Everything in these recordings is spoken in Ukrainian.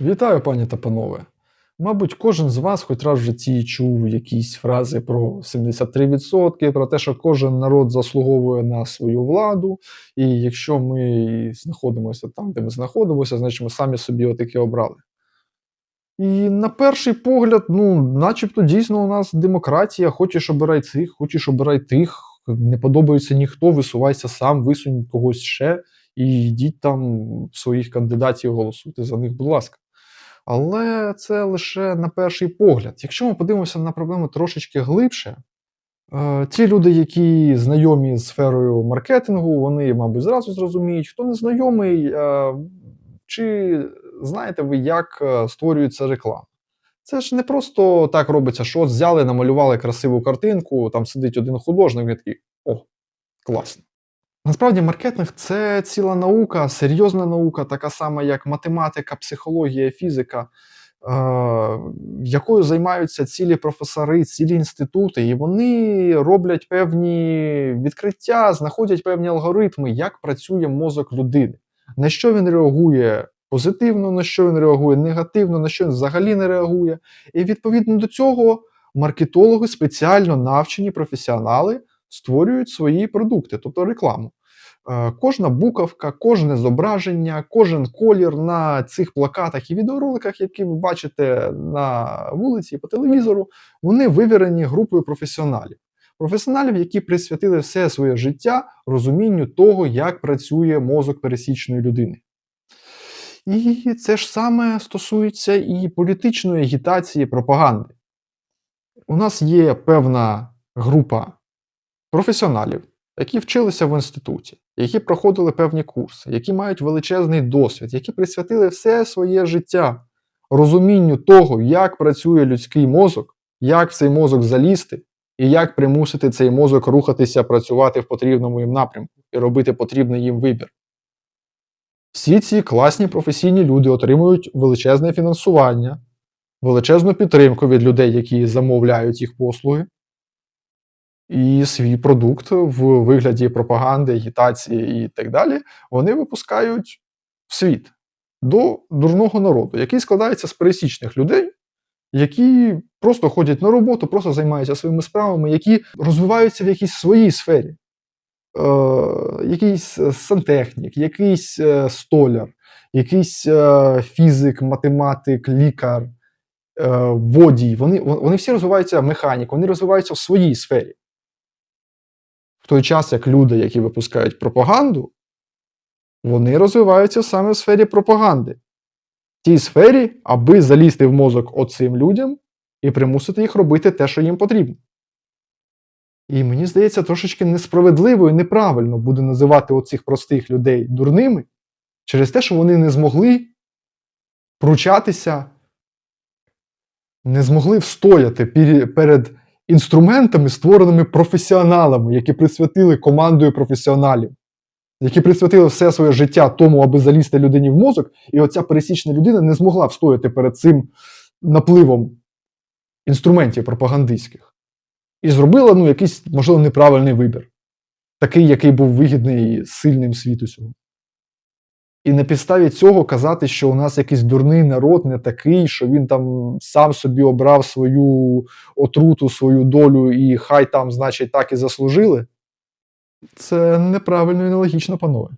Вітаю, пані та панове. Мабуть, кожен з вас хоч раз в житті чув якісь фрази про 73%, про те, що кожен народ заслуговує на свою владу, і якщо ми знаходимося там, де ми знаходимося, значить ми самі собі отаке обрали. І на перший погляд, ну, начебто дійсно у нас демократія, хочеш обирай цих, хочеш обирай тих, не подобається ніхто, висувайся сам, висунь когось ще, і йдіть там своїх кандидатів голосуйте за них, будь ласка. Але це лише на перший погляд. Якщо ми подивимося на проблему трошечки глибше, е, ті люди, які знайомі з сферою маркетингу, вони, мабуть, зразу зрозуміють, хто не знайомий, е, чи знаєте ви, як е, створюється реклама. Це ж не просто так робиться, що от взяли, намалювали красиву картинку, там сидить один художник, він такий о, класно. Насправді, маркетинг це ціла наука, серйозна наука, така сама, як математика, психологія, фізика, е, якою займаються цілі професори, цілі інститути, і вони роблять певні відкриття, знаходять певні алгоритми, як працює мозок людини, на що він реагує позитивно, на що він реагує негативно, на що він взагалі не реагує. І відповідно до цього маркетологи спеціально навчені професіонали створюють свої продукти, тобто рекламу. Е, Кожна буковка, кожне зображення, кожен колір на цих плакатах і відеороликах, які ви бачите на вулиці і по телевізору, вони вивірені групою професіоналів. Професіоналів, які присвятили все своє життя розумінню того, як працює мозок пересічної людини. І це ж саме стосується і політичної агітації, пропаганди. У нас є певна група професіоналів, які вчилися в інституті, які проходили певні курси, які мають величезний досвід, які присвятили все своє життя розумінню того, як працює людський мозок, як в цей мозок залізти, і як примусити цей мозок рухатися, працювати в потрібному їм напрямку і робити потрібний їм вибір. Всі ці класні професійні люди отримують величезне фінансування, величезну підтримку від людей, які замовляють їх послуги і свій продукт в вигляді пропаганди, агітації і так далі, вони випускають в світ до дурного народу, який складається з пересічних людей, які просто ходять на роботу, просто займаються своїми справами, які розвиваються в якійсь своїй сфері. Е, якийсь сантехнік, якийсь е, столяр, якийсь е, фізик, математик, лікар, е, водій. Вони, вони всі розвиваються механік, вони розвиваються в своїй сфері. В той час, як люди, які випускають пропаганду, вони розвиваються саме в сфері пропаганди. В тій сфері, аби залізти в мозок оцим людям і примусити їх робити те, що їм потрібно. І мені здається, трошечки несправедливо і неправильно буде називати оцих простих людей дурними через те, що вони не змогли пручатися, не змогли встояти перед інструментами, створеними професіоналами, які присвятили командою професіоналів, які присвятили все своє життя тому, аби залізти людині в мозок, і оця пересічна людина не змогла встояти перед цим напливом інструментів пропагандистських. І зробила ну, якийсь, можливо, неправильний вибір, такий, який був вигідний сильним світу сьогодні. І на підставі цього казати, що у нас якийсь дурний народ не такий, що він там сам собі обрав свою отруту, свою долю, і хай там, значить, так і заслужили. Це неправильно і нелогічно, панове.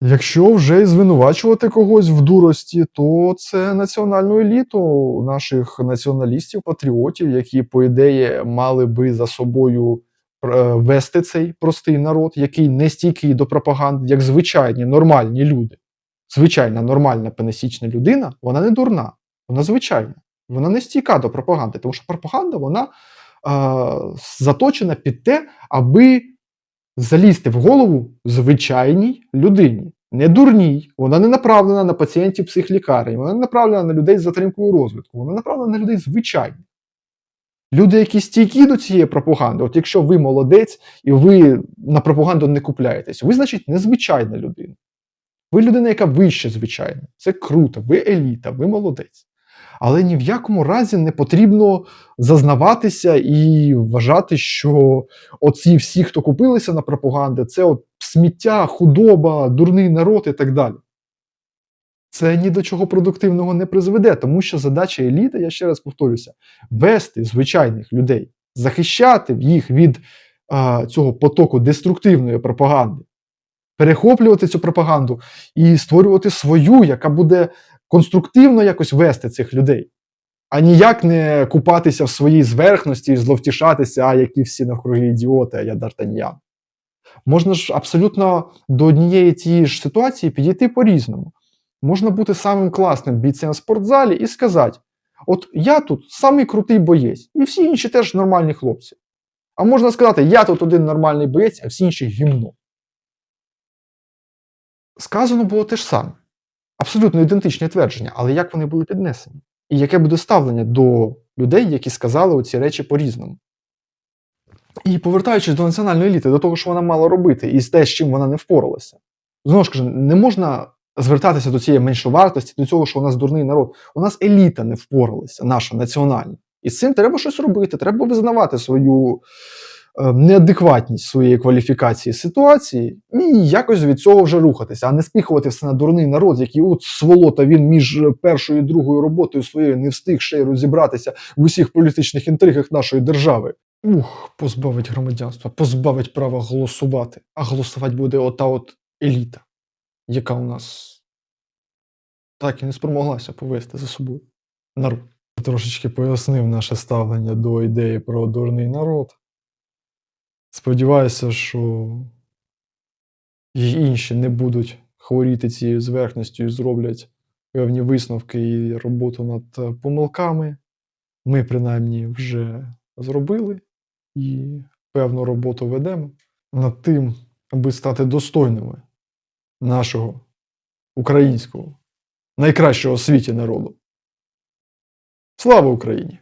Якщо вже звинувачувати когось в дурості, то це національну еліту наших націоналістів, патріотів, які, по ідеї, мали би за собою вести цей простий народ, який не стійкий до пропаганди, як звичайні нормальні люди. Звичайна нормальна пенесічна людина, вона не дурна, вона звичайна, вона не стійка до пропаганди, тому що пропаганда вона е, заточена під те, аби залізти в голову звичайній людині. Не дурній, вона не направлена на пацієнтів психлікарень, вона не направлена на людей з затримкою розвитку, вона направлена на людей звичайних. Люди, які стійкі до цієї пропаганди, от якщо ви молодець і ви на пропаганду не купляєтесь, ви, значить, незвичайна людина. Ви людина, яка вище звичайна. Це круто, ви еліта, ви молодець. Але ні в якому разі не потрібно зазнаватися і вважати, що оці всі, хто купилися на пропаганди, це от сміття, худоба, дурний народ і так далі. Це ні до чого продуктивного не призведе, тому що задача еліти, я ще раз повторюся, вести звичайних людей, захищати їх від а, цього потоку деструктивної пропаганди, перехоплювати цю пропаганду і створювати свою, яка буде конструктивно якось вести цих людей, а ніяк не купатися в своїй зверхності і зловтішатися, а які всі навкруги ідіоти, а я Д'Артаньян. Можна ж абсолютно до однієї тієї ж ситуації підійти по-різному. Можна бути самим класним бійцем в спортзалі і сказати: от я тут самий крутий боєць, і всі інші теж нормальні хлопці. А можна сказати, я тут один нормальний боєць, а всі інші гімно. Сказано було те ж саме. Абсолютно ідентичні твердження, але як вони були піднесені? І яке буде ставлення до людей, які сказали оці речі по-різному? І повертаючись до національної еліти, до того, що вона мала робити, і з те, з чим вона не впоралася. Знову ж кажу, не можна звертатися до цієї меншовартості, до цього, що у нас дурний народ. У нас еліта не впоралася, наша національна. І з цим треба щось робити. Треба визнавати свою е, неадекватність своєї кваліфікації ситуації і якось від цього вже рухатися, а не спіхувати все на дурний народ, який от сволота він між першою і другою роботою своєю не встиг ще й розібратися в усіх політичних інтригах нашої держави. Ух, позбавить громадянства, позбавить права голосувати. А голосувати буде ота от еліта, яка у нас так і не спромоглася повести за собою народ. Трошечки пояснив наше ставлення до ідеї про дурний народ. Сподіваюся, що і інші не будуть хворіти цією зверхністю і зроблять певні висновки і роботу над е, помилками. Ми, принаймні, вже зробили і певну роботу ведемо над тим, аби стати достойними нашого українського, найкращого у світі народу. Слава Україні!